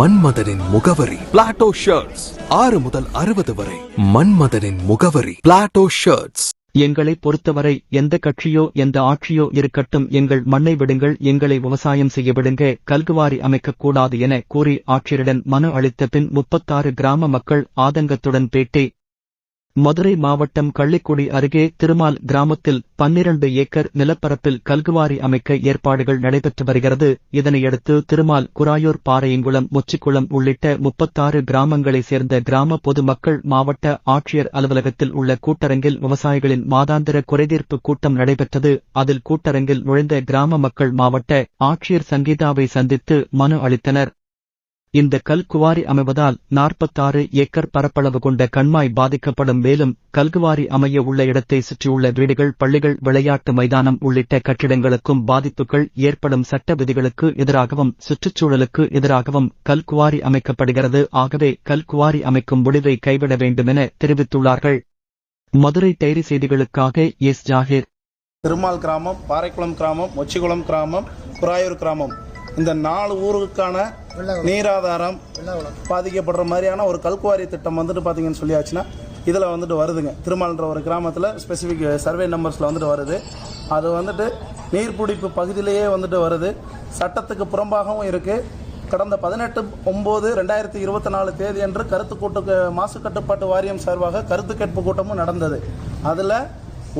மன்மதனின் முகவரி. Plato shirts ஆறு முதல் அறுபது வரை. மன்மதனின் முகவரி. பிளாட்டோ ஷர்ட்ஸ் எங்களை பொறுத்தவரை எந்த கட்சியோ எந்த ஆட்சியோ இருக்கட்டும் எங்கள் மண்ணை விடுங்கள் எங்களை விவசாயம் செய்ய விடுங்க கல்குவாரி அமைக்கக்கூடாது என கூறி ஆட்சியரிடம் மனு அளித்த பின் முப்பத்தாறு கிராம மக்கள் ஆதங்கத்துடன் பேட்டி மதுரை மாவட்டம் கள்ளிக்குடி அருகே திருமால் கிராமத்தில் பன்னிரண்டு ஏக்கர் நிலப்பரப்பில் கல்குவாரி அமைக்க ஏற்பாடுகள் நடைபெற்று வருகிறது. இதனையடுத்து திருமால் குராயூர் பாறையங்குளம் முச்சிக்குளம் உள்ளிட்ட முப்பத்தாறு கிராமங்களைச் சேர்ந்த கிராம பொதுமக்கள் மாவட்ட ஆட்சியர் அலுவலகத்தில் உள்ள கூட்டரங்கில் விவசாயிகளின் மாதாந்திர குறைதீர்ப்பு கூட்டம் நடைபெற்றது. அதில் கூட்டரங்கில் நுழைந்த கிராம மக்கள் மாவட்ட ஆட்சியர் சங்கீதாவை சந்தித்து மனு அளித்தனர். இந்த கல்குவாரி அமைவதால் நாற்பத்தாறு ஏக்கர் பரப்பளவு கொண்ட கண்மாய் பாதிக்கப்படும் மேலும் கல்குவாரி அமைய உள்ள இடத்தை சுற்றியுள்ள வீடுகள் பள்ளிகள் விளையாட்டு மைதானம் உள்ளிட்ட கட்டிடங்களுக்கும் பாதிப்புகள் ஏற்படும் சட்ட விதிகளுக்கு எதிராகவும் சுற்றுச்சூழலுக்கு எதிராகவும் கல்குவாரி அமைக்கப்படுகிறது. ஆகவே கல்குவாரி அமைக்கும் முடிவை கைவிட வேண்டுமென தெரிவித்துள்ளார்கள். மதுரை டைரி செய்திகளுக்காக எஸ். ஜாகிர். திருமால் கிராமம் பாறைக்குளம் கிராமம் மொச்சிக்குளம் கிராமம் புராயூர் கிராமம். இந்த நாலு ஊருக்கான நீராதாரம் பாதிக்கப்படுற மாதிரியான ஒரு கல்குவாரி திட்டம் வந்துட்டு பார்த்தீங்கன்னு சொல்லியாச்சுன்னா இதில் வந்துட்டு வருதுங்க. திருமால்ன்ற ஒரு கிராமத்தில் ஸ்பெசிஃபிக் சர்வே நம்பர்ஸில் வந்துட்டு வருது. அது வந்துட்டு நீர்பிடிப்பு பகுதியிலேயே வந்துட்டு வருது. சட்டத்துக்கு புறம்பாகவும் இருக்குது கடந்த பதினெட்டு ஒம்பது ரெண்டாயிரத்தி இருபத்தி நாலு தேதி அன்று கருத்து கூட்டு மாசு கட்டுப்பாட்டு வாரியம் சார்பாக கருத்து கேட்பு கூட்டமும் நடந்தது. அதில்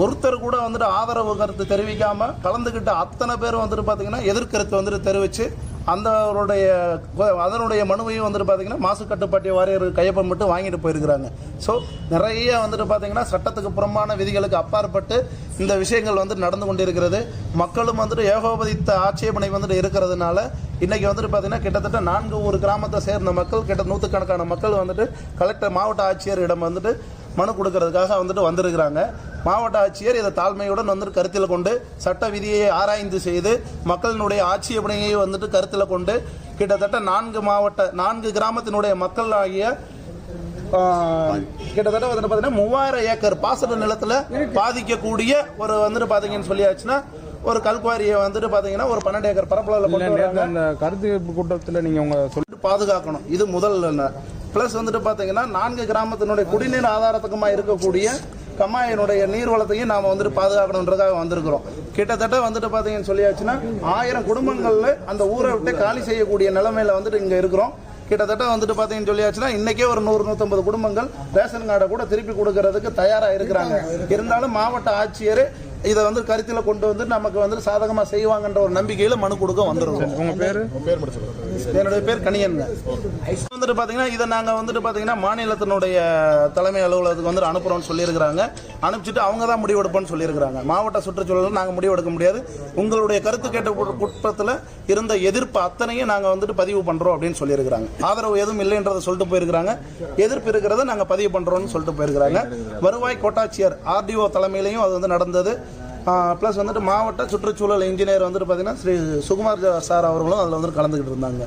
ஒருத்தர் கூட வந்துட்டு ஆதரவு கருத்து தெரிவிக்காம கலந்துக்கிட்ட அத்தனை பேர் வந்துட்டு பார்த்தீங்கன்னா எதிர்கருத்து வந்துட்டு தெரிவித்து அந்தவருடைய அதனுடைய மனுவையும் வந்துட்டு பார்த்தீங்கன்னா மாசு கட்டுப்பாட்டு வாரியர் கையொப்பம் மட்டும் வாங்கிட்டு போயிருக்கிறாங்க. ஸோ நிறைய வந்துட்டு பார்த்தீங்கன்னா சட்டத்துக்கு புறம்பான விதிகளுக்கு அப்பாற்பட்டு இந்த விஷயங்கள் வந்துட்டு நடந்து கொண்டிருக்கிறது. மக்களும் வந்துட்டு ஏகோபதித்த ஆட்சேபனை வந்துட்டு இருக்கிறதுனால இன்னைக்கு வந்துட்டு பார்த்தீங்கன்னா கிட்டத்தட்ட நான்கு ஒரு கிராமத்தை சேர்ந்த மக்கள் கிட்ட நூற்றுக்கணக்கான மக்கள் வந்துட்டு கலெக்டர் மாவட்ட ஆட்சியரிடம் வந்துட்டு மனு கொடுக்கறதுக்காக வந்துட்டு வந்திருக்கிறாங்க. மாவட்ட ஆட்சியர் இதை தாழ்மையுடன் வந்துட்டு கருத்தில் கொண்டு சட்ட விதியை ஆராய்ந்து செய்து மக்களினுடைய ஆட்சி பணியை வந்துட்டு கருத்தில் கொண்டு கிட்டத்தட்ட நான்கு மாவட்ட நான்கு கிராமத்தினுடைய மக்கள் ஆகிய கிட்டத்தட்ட வந்துட்டு பார்த்தீங்கன்னா மூவாயிரம் ஏக்கர் பாசன நிலத்தில் பாதிக்கக்கூடிய ஒரு வந்துட்டு பார்த்தீங்கன்னு சொல்லியாச்சுன்னா ஒரு கல்குவாரியை வந்துட்டு பார்த்தீங்கன்னா ஒரு பன்னெண்டு ஏக்கர் பரப்பளவில் கொண்டு அந்த கருத்து கூட்டத்தில் நீங்க உங்க சொல் சொல்லிட்டு பாதுகாக்கணும். இது முதல் ப்ளஸ் வந்துட்டு பார்த்தீங்கன்னா நான்கு கிராமத்தினுடைய குடிநீர் ஆதாரத்துக்குமா இருக்கக்கூடிய கம்மாயினுடைய நீர்வளத்தையும் நாம் வந்துட்டு பாதுகாக்கணுன்றதுக்காக வந்திருக்கிறோம். கிட்டத்தட்ட வந்துட்டு பார்த்தீங்கன்னு சொல்லியாச்சுன்னா ஆயிரம் குடும்பங்களில் அந்த ஊரை விட்டு காலி செய்யக்கூடிய நிலைமையில வந்துட்டு இங்கே இருக்கிறோம். கிட்டத்தட்ட வந்துட்டு பார்த்தீங்கன்னு சொல்லியாச்சுன்னா இன்றைக்கே ஒரு நூறு நூற்றம்பது குடும்பங்கள் ரேஷன் கார்டை கூட திருப்பி கொடுக்கறதுக்கு தயாராக இருக்கிறாங்க. இருந்தாலும் மாவட்ட ஆட்சியர் இதை வந்து கருத்தில் கொண்டு வந்து நமக்கு வந்து சாதகமாக செய்வாங்கன்ற ஒரு நம்பிக்கையில் மனு கொடுக்க வந்துருக்கோம். உங்க பேரு? என்னுடைய பேர் கணியன் வந்துட்டு பாத்தீங்கன்னா இதை நாங்க வந்துட்டு பாத்தீங்கன்னா மாநிலத்தினுடைய தலைமை அலுவலகத்துக்கு வந்து அனுப்புறோம்னு சொல்லியிருக்கிறாங்க. அனுப்பிச்சிட்டு அவங்க தான் முடிவெடுப்போம்னு சொல்லியிருக்கிறாங்க. மாவட்ட சுற்றுச்சூழல் நாங்க முடிவெடுக்க முடியாது. உங்களுடைய கருத்து கேட்ட குற்றத்தில் இருந்த எதிர்ப்பு அத்தனையும் நாங்க வந்துட்டு பதிவு பண்றோம் அப்படின்னு சொல்லியிருக்கிறாங்க. ஆதரவு எதுவும் இல்லைன்றதை சொல்லிட்டு போயிருக்கிறாங்க. எதிர்ப்பு இருக்கிறத நாங்க பதிவு பண்றோம்னு சொல்லிட்டு போயிருக்கிறாங்க. வருவாய் கோட்டாட்சியர் ஆர்டிஓ தலைமையிலையும் அது வந்து நடந்தது. ப்ளஸ் வந்துட்டு மாவட்ட சுற்றுச்சூழல் இன்ஜினியர் வந்துட்டு பார்த்தீங்கன்னா ஸ்ரீ சுகுமார் சார் அவர்களும் அதில் வந்துட்டு கலந்துக்கிட்டு இருந்தாங்க